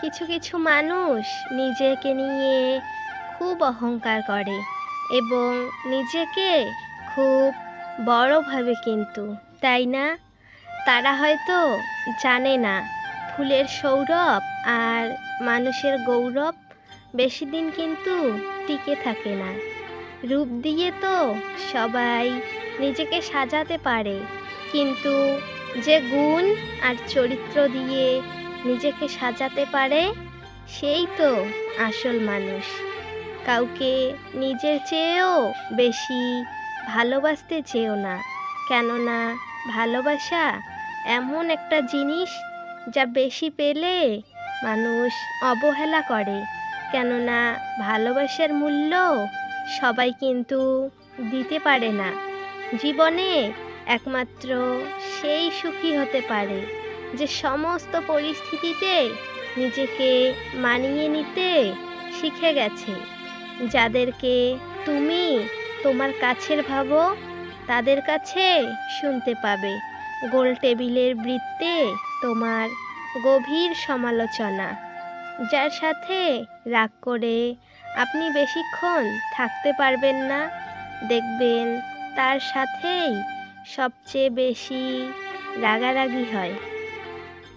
কিছু কিছু মানুষ নিজেকে নিয়ে খুব অহংকার করে এবং নিজেকে খুব বড় ভাবে কিন্তু, তাই না? তারা হয়তো জানে না, ফুলের সৌরভ আর মানুষের গৌরব বেশি দিন কিন্তু টিকে থাকে না। রূপ দিয়ে তো সবাই নিজেকে সাজাতে পারে, কিন্তু যে গুণ আর চরিত্র দিয়ে নিজেকে সাজাতে পারে, সেই তো আসল মানুষ। কাউকে নিজের চেয়েও বেশি ভালোবাসতে চেয়েও না, কেননা ভালোবাসা এমন একটা জিনিস যা বেশি পেলে মানুষ অবহেলা করে। কেননা ভালোবাসার মূল্য সবাই কিন্তু দিতে পারে না। জীবনে একমাত্র সেই সুখী হতে পারে। যে সমস্ত পরিস্থিতিতে নিজেকে মানিয়ে নিতে শিখে গেছে। যাদেরকে তুমি তোমার কাছের ভাবো, তাদের কাছে শুনতে পাবে। গোল টেবিলের বৃত্তে তোমার গভীর সমালোচনা, যার সাথে রাগ করে আপনি বেশিক্ষণ থাকতে পারবেন না। দেখবেন তার সাথেই সবচেয়ে বেশি রাগারাগি হয়।